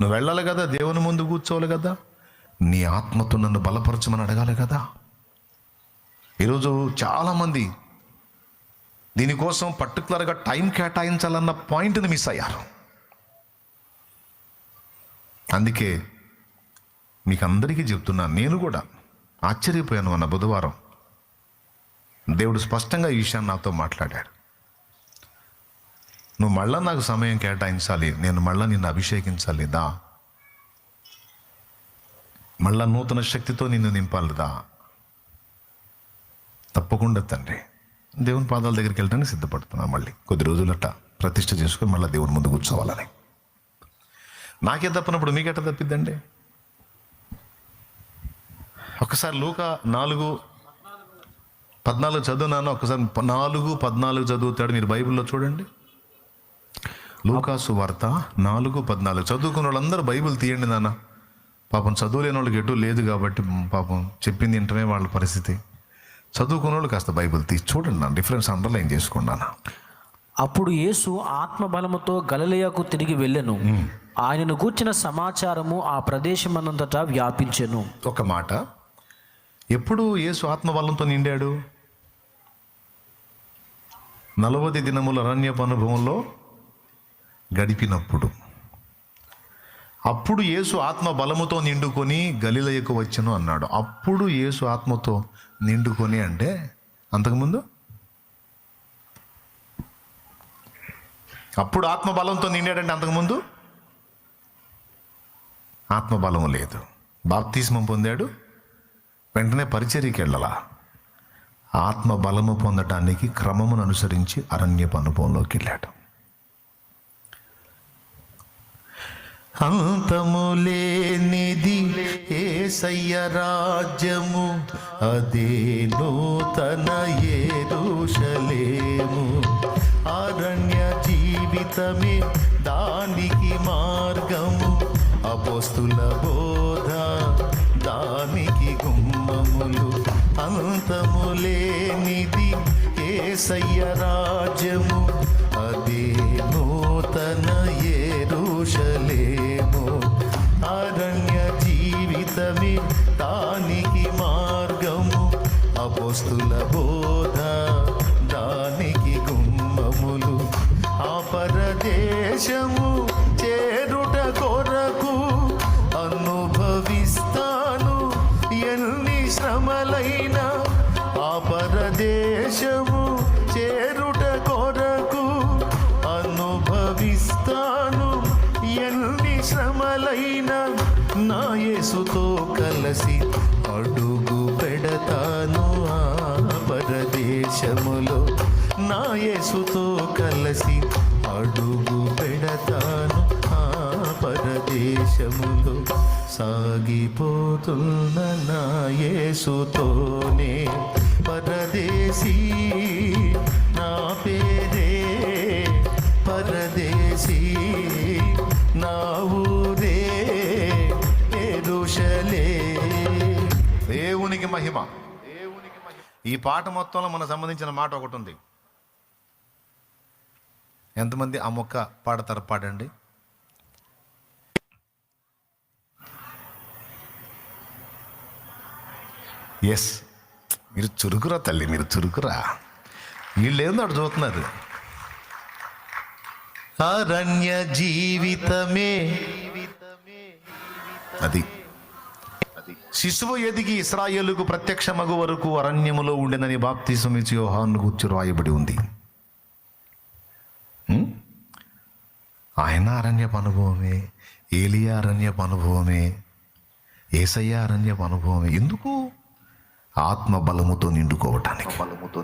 నువ్వు వెళ్ళాలి కదా దేవుని ముందు కూర్చోవాలి కదా? నీ ఆత్మతో నన్ను బలపరచమని అడగాలి కదా? ఈరోజు చాలామంది దీనికోసం పర్టికులర్గా టైం కేటాయించాలన్న పాయింట్ని మిస్ అయ్యారు. అందుకే మీకు అందరికీ చెప్తున్నాను నేను కూడా ఆశ్చర్యపోయాను అన్న బుధవారం. దేవుడు స్పష్టంగా ఈ విషయాన్ని నాతో మాట్లాడాడు. నువ్వు మళ్ళా నాకు సమయం కేటాయించాలి. నేను మళ్ళా నిన్ను అభిషేకించాలి. దా. మళ్ళా నూతన శక్తితో నిన్ను నింపాలి. దా. తప్పకుండా తండ్రి. దేవుని పాదాల దగ్గరికి వెళ్ళడానికి సిద్ధపడుతున్నా మళ్ళీ. కొద్ది రోజులట ప్రతిష్ట చేసుకుని మళ్ళీ దేవుని ముందు కూర్చోవాలని. నాకే తప్పినప్పుడు మీకెట తప్పిద్దండి? ఒకసారి లూక నాలుగు పద్నాలుగు చదువునాను ఒకసారి నాలుగు పద్నాలుగు చదువుతాడు. మీరు బైబిల్లో చూడండి. లూకాసు వార్త నాలుగు పద్నాలుగు. చదువుకున్న వాళ్ళందరూ బైబిల్ తీయండి నాన్న. పాపం చదువులేని వాళ్ళకి ఎటు లేదు కాబట్టి పాపం చెప్పింది వింటమే వాళ్ళ పరిస్థితి. చదువుకున్న వాళ్ళు కాస్త బైబిల్ తీసి చూడండి నా డిఫరెన్స్ అండర్లైన్ చేసుకున్నాను అప్పుడు యేసు ఆత్మబలముతో గలిలయకు తిరిగి వెళ్ళెను. ఆయనను గూర్చిన సమాచారము ఆ ప్రదేశమనంతటా వ్యాపించెను. ఒక మాట ఎప్పుడు యేసు ఆత్మబలంతో నిండాడు? నలవది దినముల అరణ్యపు అనుభవంలో గడిపినప్పుడు. అప్పుడు యేసు ఆత్మ బలముతో నిండుకొని గలిలయకు వచ్చను అన్నాడు. అప్పుడు యేసు ఆత్మతో నిండుకొని అంటే అంతకుముందు? అప్పుడు ఆత్మ బలంతో నిండాడంటే అంతకుముందు? ఆత్మ బలము లేదు. బాప్తిస్మం పొందాడు. వెంటనే పరిచర్యకి వెళ్ళాల? ఆత్మ బలము పొందటానికి క్రమమును అనుసరించి అరణ్యపు అనుభవంలోకి వెళ్ళాడు. అంతములేనిది ఏసయ్య రాజ్యము అదే నూతన ఏరుషలేము. అరణ్య జీవితమే దానికి మార్గము అపోస్తుల బోధ దానికి గుమ్మములు. అంతములేనిది ఏసయ్య రాజ్యము అదే అపోస్తుల బోధ దానికి గుమ్మములు. ఆ పరదేశము చేరుట కొరకు అనుభవిస్తాను. ఎన్ని శ్రమలైనా ఆ పరదేశము చేరుట కొరకు అనుభవిస్తాను. ఎన్ని శ్రమలైనా నా యేసుతో కలసి అడుగు పెడతాను. నా యేసుతో కలసి అడుగు పెడతాను ఆ పరదేశములో. సాగిపోతున్న నా యేసుతోనే పరదేశీ నా పేరే. పరదేశీ నా ఊరే ఎరుషలే. దేవునికి మహిమ. ఈ పాట మొత్తంలో మనకు సంబంధించిన మాట ఒకటి ఉంది. ఎంతమంది ఆ మొక్క పాడతారు పాడండి. ఎస్ మీరు చురుకురా తల్లి మీరు చురుకురా. వీళ్ళేందో అటు చూస్తున్నారు. అరణ్య జీవితమే. అది. శిశువు ఎదిగి ఇస్రాయేలుకు ప్రత్యక్షమగు వరకు అరణ్యములో ఉండినని బాప్తిసమిచ్చి యోహాను కూర్చు రాయబడి ఉంది. ఆయన అరణ్యపు అనుభవమే ఏలియా అరణ్యపు అనుభవమే ఏసయ్య అరణ్యపు అనుభవమే ఎందుకు? ఆత్మ బలముతో నిండుకోవటానికి. బలముతో